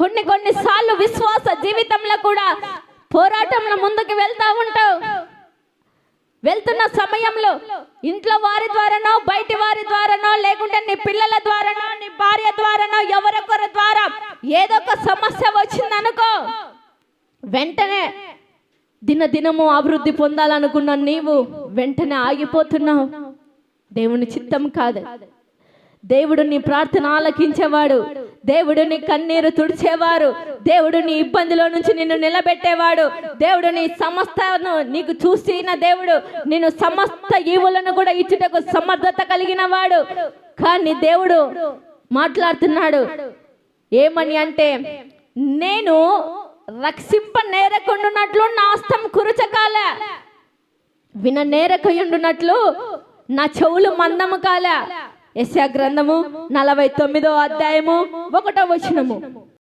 కొన్ని కొన్ని సార్లు విశ్వాస జీవితంలో కూడా పోరాటంలో ముందుకు వెళ్తా ఉంటావు. వెళ్తున్న సమయంలో ఇంట్లో వారి ద్వారానో బయటి వారి ద్వారానో లేకుంటే నీ పిల్లల ద్వారానో నీ భార్య ద్వారానో ఎవరొకరి ద్వారా ఏదో ఒక సమస్య వచ్చిందనుకో వెంటనే దినదినము అభివృద్ధి పొందాలనుకున్న నీవు వెంటనే ఆగిపోతున్నావు. దేవుని చిత్తం కాదు. దేవుడు నీ ప్రార్థన ఆలకించేవాడు. దేవుడు నీ కన్నీరు తుడిచేవారు. దేవుడు నీ ఇబ్బందిలో నుంచి నిన్ను నిలబెట్టేవాడు. దేవుడు నీ సమస్తను నీకు చూసిన దేవుడు నేను సమస్త ఈవులను కూడా ఇచ్చుటకు సమర్థత కలిగిన వాడు. కానీ దేవుడు మాట్లాడుతున్నాడు. ఏమని అంటే నేను రక్షింప నేరకుండునట్లు నాస్తం కురుచకాల. విన నేరకయుండునట్లు నా చెవులు మందము కాల. యశా గ్రంథము నలభై తొమ్మిదో అధ్యాయము ఒకటో వచనము.